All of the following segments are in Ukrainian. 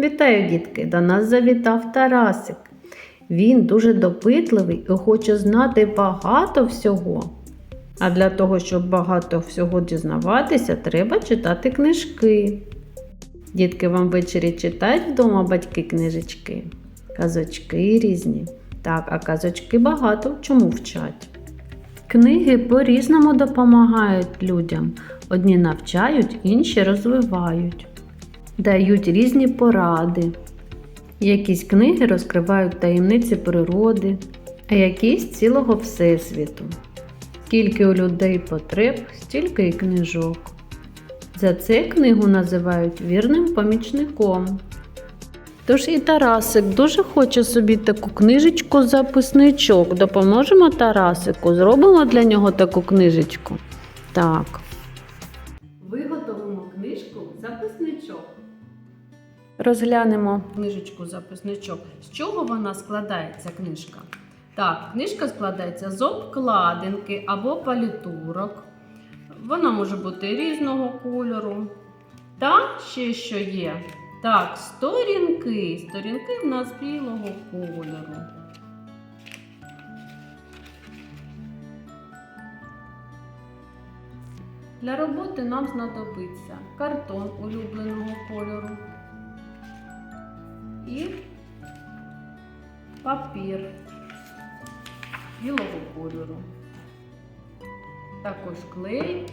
Вітаю, дітки! До нас завітав Тарасик. Він дуже допитливий і хоче знати багато всього. А для того, щоб багато всього дізнаватися, треба читати книжки. Дітки вам ввечері читають вдома батьки книжечки, казочки різні. Так, а казочки багато чому вчать. Книги по-різному допомагають людям. Одні навчають, інші розвивають дають різні поради. Якісь книги розкривають таємниці природи, а якісь цілого Всесвіту. Скільки у людей потреб, стільки і книжок. За це книгу називають вірним помічником. Тож і Тарасик дуже хоче собі таку книжечку записничок. Допоможемо Тарасику, зробимо для нього таку книжечку. Так. Розглянемо книжечку записничок. З чого вона складається книжка? Так, книжка складається з обкладинки або палітурок. Вона може бути різного кольору. Та ще що є? Так, сторінки. Сторінки в нас білого кольору. Для роботи нам знадобиться картон улюбленого кольору і папір білого кольору. Також клей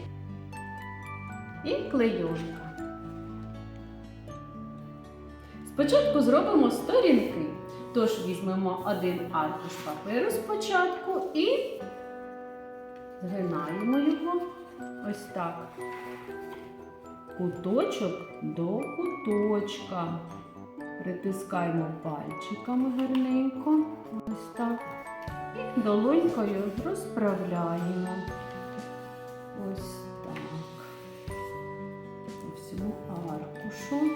і клейонка. Спочатку зробимо сторінки. Тож візьмемо один аркуш паперу спочатку і згинаємо його ось так. Куточок до куточка. Притискаємо пальчиками гарненько. Ось так. І долонькою розправляємо. Ось так. По всьому аркушу.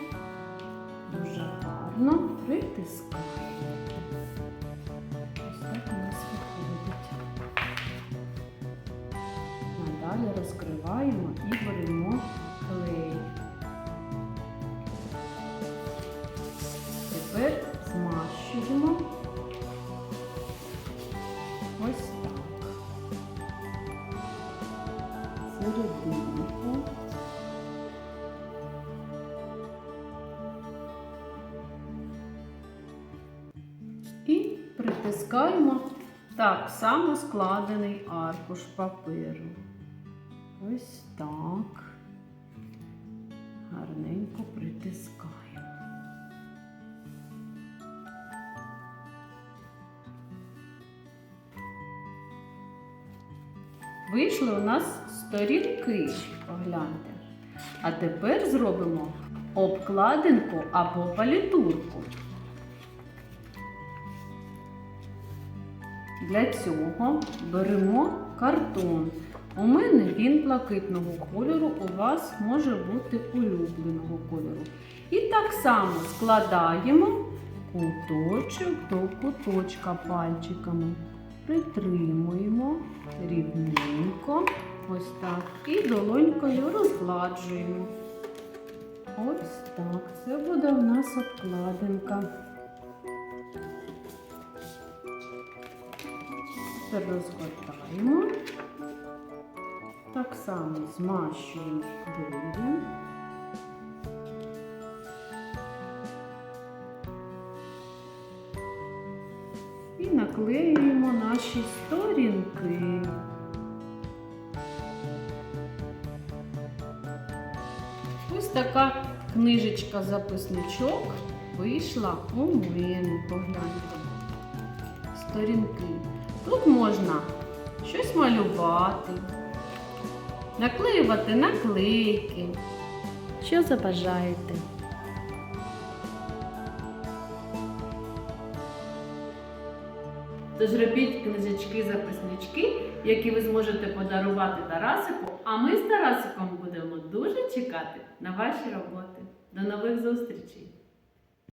Дуже гарно притискаємо. Ось так у нас виходить. Надалі розкриваємо і беремо Серединку. І притискаємо так само складений аркуш паперу. Ось так. Гарненько притискаємо. Вийшли у нас сторінки, погляньте. А тепер зробимо обкладинку або палітурку. Для цього беремо картон. У мене він блакитного кольору, у вас може бути улюбленого кольору. І так само складаємо куточок до куточка пальчиками. Притримуємо рівненько, ось так, і долонькою розгладжуємо. Ось так. Це буде в нас обкладинка. Тепер розгортаємо. Так само змащуємо клеєм. Наклеюємо наші сторінки. Ось така книжечка-записничок вийшла у мене. Погляньте. Сторінки. Тут можна щось малювати, наклеювати наклейки. Що забажаєте? Тож робіть книжечки-записнички, які ви зможете подарувати Тарасику, а ми з Тарасиком будемо дуже чекати на ваші роботи. До нових зустрічей!